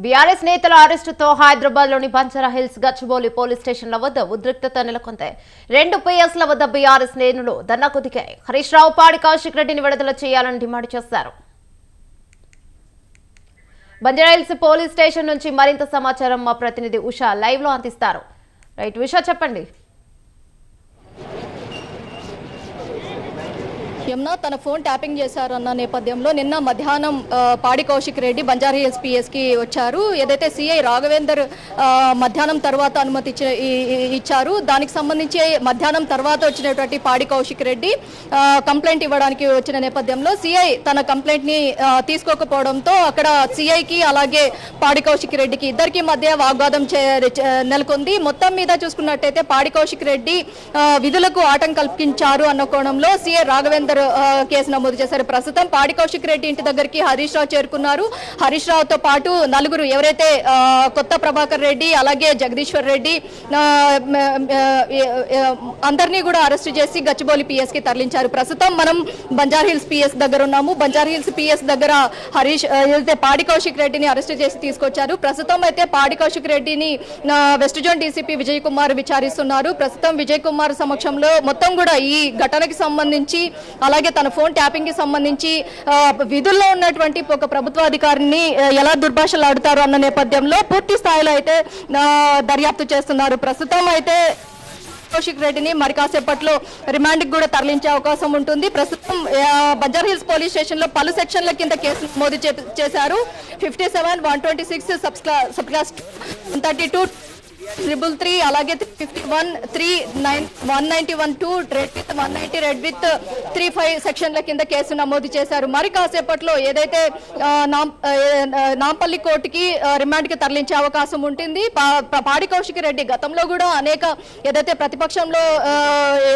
BRS నేతల అరెస్టుతో హైదరాబాద్లోని Banjara hills Gachibowli police స్టేషన్ల వద్ద ఉద్రిక్తత నెలకొంది. రెండు పిఎస్ల వద్ద బీఆర్ఎస్ నేతలు ధర్నాకు దిగాయి హరీష్ రావు పాడి కౌశిక్ రెడ్డిని విడుదల చేయాలని డిమాండ్ చేశారు. బంజారా హిల్స్ పోలీస్ స్టేషన్ నుంచి మరింత సమాచారం మా ప్రతినిధి ఉషా లైవ్లో అందిస్తారు. రైట్ ఉషా చెప్పండి. యమున తన ఫోన్ ట్యాపింగ్ చేశారన్న నేపథ్యంలో నిన్న మధ్యాహ్నం పాడి కౌశిక్ రెడ్డి బంజారా హిల్స్ పిఎస్కి వచ్చారు. ఏదైతే సిఐ రాఘవేందర్ మధ్యాహ్నం తర్వాత అనుమతి ఇచ్చారు దానికి సంబంధించి మధ్యాహ్నం తర్వాత వచ్చినటువంటి పాడి కౌశిక్ రెడ్డి కంప్లైంట్ ఇవ్వడానికి వచ్చిన నేపథ్యంలో సిఐ తన కంప్లైంట్ని తీసుకోకపోవడంతో అక్కడ సిఐకి అలాగే పాడి కౌశిక్ రెడ్డికి ఇద్దరికి మధ్య వాగ్వాదం చే- నెలకొంది. మొత్తం మీద చూసుకున్నట్టయితే పాడి కౌశిక్ రెడ్డి విధులకు ఆటం కల్పించారు అన్న కోణంలో సిఐ రాఘవేందర్ కేసు నమోదు చేశారు. ప్రస్తుతం పాడి కౌశిక్ రెడ్డి ఇంటి దగ్గరికి హరీష్ రావు చేరుకున్నారు. హరీష్ రావుతో పాటు నలుగురు ఎవరైతే కొత్త ప్రభాకర్ రెడ్డి అలాగే జగదీశ్వర్ రెడ్డి అందరినీ కూడా అరెస్ట్ చేసి గచ్చిబౌలి పిఎస్కి తరలించారు. ప్రస్తుతం మనం బంజార్ హిల్స్ పిఎస్ దగ్గర ఉన్నాము. బంజార్ హిల్స్ పిఎస్ దగ్గర హరీష్ అయితే పాడి కౌశిక్ రెడ్డిని అరెస్ట్ చేసి తీసుకొచ్చారు ప్రస్తుతం అయితే పాడి కౌశిక్ రెడ్డిని west zone DCP Vijay Kumar విచారిస్తున్నారు. ప్రస్తుతం విజయ్ కుమార్ సమక్షంలో మొత్తం కూడా ఈ ఘటనకి సంబంధించి అలాగే తన ఫోన్ ట్యాపింగ్కి సంబంధించి విధుల్లో ఉన్నటువంటి ఒక ప్రభుత్వ అధికారిని ఎలా దుర్భాషలాడుతారు అన్న నేపథ్యంలో పూర్తి స్థాయిలో అయితే దర్యాప్తు చేస్తున్నారు. ప్రస్తుతం అయితే కౌశిక్ రెడ్డిని మరి కాసేపట్లో రిమాండ్కి కూడా తరలించే అవకాశం ఉంటుంది. ప్రస్తుతం బజార్ హిల్స్ పోలీస్ స్టేషన్లో పలు సెక్షన్ల కింద కేసు నమోదు చే- చేశారు. Fifty seven one twenty six sub class thirty two triple three అలాగే fifty one three nine one ninety one two read with one ninety read with three five సెక్షన్ల కింద కేసు నమోదు చేశారు. మరి కాసేపట్లో ఏదైతే నాంపల్లి కోర్టుకి రిమాండ్కి తరలించే అవకాశం ఉంటుంది. పా- పాడి కౌశిక్ రెడ్డి గతంలో కూడా అనేక ఏదైతే ప్రతిపక్షంలో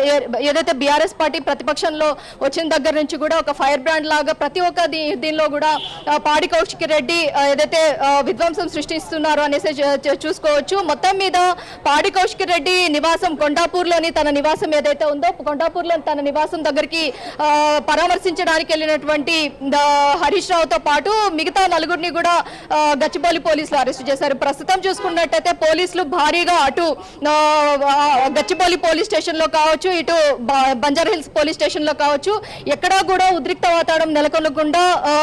ఏ- ఏదైతే బీఆర్ఎస్ పార్టీ ప్రతిపక్షంలో వచ్చిన దగ్గర నుంచి కూడా ఒక ఫైర్ బ్రాండ్ లాగా ప్రతి ఒక్క దీనిలో కూడా పాడి కౌశిక్ రెడ్డి ఏదైతే విధ్వంసం సృష్టిస్తున్నారు అనేసి చూసుకోవచ్చు. మొత్తం మీద పాడి కౌశిక్ రెడ్డి నివాసం కొండాపూర్లోని తన నివాసం ఏదైతే ఉందో కొండాపూర్లోని తన నివాసం దగ్గరికి పరామర్శించడానికి వెళ్ళినటువంటి హరీష్ రావుతో పాటు మిగతా నలుగురిని కూడా గచ్చిబౌలి పోలీసులు అరెస్ట్ చేశారు. ప్రస్తుతం చూసుకున్నట్టయితే పోలీసులు భారీగా అటు గచ్చిబౌలి పోలీస్ స్టేషన్లో కావచ్చు ఇటు బ- బంజారా హిల్స్ పోలీస్ స్టేషన్లో కావచ్చు ఎక్కడా కూడా ఉద్రిక్త వాతావరణం నెలకొనకుండా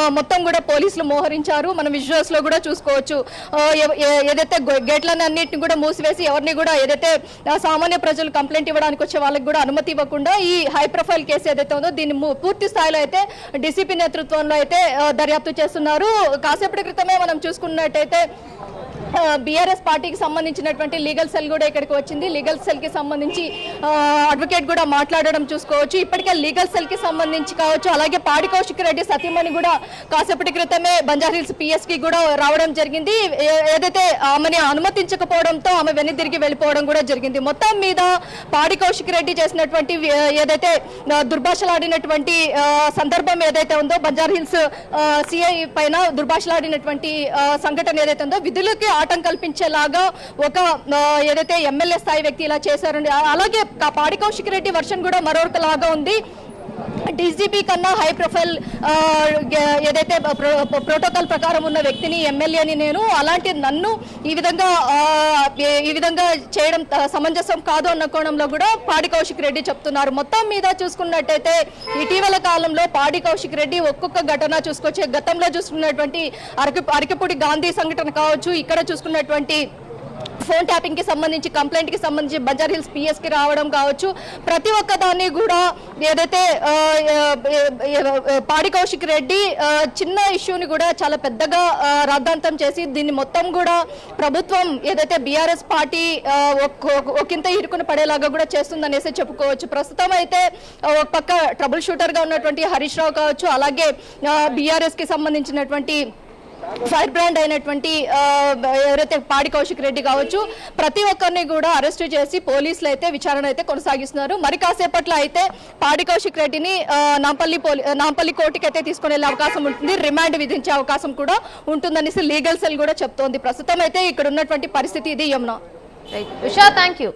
మొత్తం కూడా పోలీసులు మోహరించారు. మనం విజువల్స్లో కూడా చూసుకోవచ్చు. ఏదైతే గో- కూడా మూసివేసి ఎవరిని కూడా ఏదైతే సామాన్య ప్రజలు కంప్లైంట్ ఇవ్వడానికి వచ్చే వాళ్ళకి కూడా అనుమతి ఇవ్వకుండా ఈ హై ప్రొఫైల్ కేసు ఏదైతే ఉందో దీన్ని పూర్తి స్థాయిలో అయితే డీసీపీ నేతృత్వంలో అయితే దర్యాప్తు చేస్తున్నారు. కాసేపటి క్రితమే మనం చూసుకున్నట్టయితే బీఆర్ఎస్ పార్టీకి సంబంధించినటువంటి లీగల్ సెల్ కూడా ఇక్కడికి వచ్చింది. లీగల్ సెల్కి సంబంధించి అడ్వకేట్ కూడా మాట్లాడడం చూసుకోవచ్చు. ఇప్పటికే లీగల్ సెల్కి సంబంధించి కావచ్చు అలాగే పాడి కౌశిక్ రెడ్డి సతీమణి కూడా కాసేపటి క్రితమే బంజార్ హిల్స్ పిఎస్కి కూడా రావడం జరిగింది. ఏదైతే ఆమెని అనుమతించకపోవడంతో ఆమె వెనుదిరిగి వెళ్ళిపోవడం కూడా జరిగింది. మొత్తం మీద పాడి కౌశిక్ రెడ్డి చేసినటువంటి ఏదైతే దుర్భాషలాడినటువంటి సందర్భం ఏదైతే ఉందో బంజార్ హిల్స్ సిఐ పైన దుర్భాషలాడినటువంటి సంఘటన ఏదైతే ఉందో విధులకి ఆటం కల్పించేలాగా ఒక ఏదైతే ఎమ్మెల్యే స్థాయి వ్యక్తి ఇలా చేశారండి అలాగే పాడి కౌశిక్ రెడ్డి వర్షన్ కూడా మరొకలాగా ఉంది. డీజీపీ కన్నా హై ప్రొఫైల్ ఏదైతే ప్రో- ప్రోటోకాల్ ప్రకారం ఉన్న వ్యక్తిని ఎమ్మెల్యేని నేను అలాంటి నన్ను ఈ విధంగా ఈ విధంగా చేయడం సమంజసం కాదు అన్న కోణంలో కూడా పాడి కౌశిక్ రెడ్డి చెప్తున్నారు. మొత్తం మీద చూసుకున్నట్టయితే ఇటీవల కాలంలో పాడి కౌశిక్ రెడ్డి ఒక్కొక్క ఘటన చూసుకొచ్చే గతంలో చూసుకున్నటువంటి అరకి అరకిపూడి గాంధీ సంఘటన కావచ్చు ఇక్కడ చూసుకున్నటువంటి ఫోన్ ట్యాపింగ్కి సంబంధించి కంప్లైంట్కి సంబంధించి బంజార్ హిల్స్ పిఎస్కి రావడం కావచ్చు. ప్రతి ఒక్క దాన్ని కూడా ఏదైతే పాడి కౌశిక్ రెడ్డి చిన్న ఇష్యూని కూడా చాలా పెద్దగా రద్దాంతం రాద్ధాంతం చేసి దీన్ని మొత్తం కూడా ప్రభుత్వం ఏదైతే బీఆర్ఎస్ పార్టీ ఒకంత ఇరుకుని పడేలాగా కూడా చేస్తుందనేసి చెప్పుకోవచ్చు. ప్రస్తుతం అయితే ఒక పక్క ట్రబుల్ షూటర్గా ఉన్నటువంటి హరీష్ రావు కావచ్చు అలాగే బీఆర్ఎస్కి సంబంధించినటువంటి ఫైర్ బ్రాండ్ అయినటువంటి ఎవరైతే పాడి కౌశిక్ రెడ్డి కావచ్చు ప్రతి ఒక్కరిని కూడా అరెస్ట్ చేసి పోలీసులు అయితే విచారణ అయితే కొనసాగిస్తున్నారు. మరి కాసేపట్లో అయితే పాడి కౌశిక్ రెడ్డిని నాంపల్లి పోలీ నాంపల్లి కోర్టుకి అయితే తీసుకుని వెళ్ళే అవకాశం ఉంటుంది. రిమాండ్ విధించే అవకాశం కూడా ఉంటుందనేసి లీగల్ సెల్ కూడా చెప్తోంది. ప్రస్తుతం అయితే ఇక్కడ ఉన్నటువంటి పరిస్థితి ఇది యమున. Usha thank you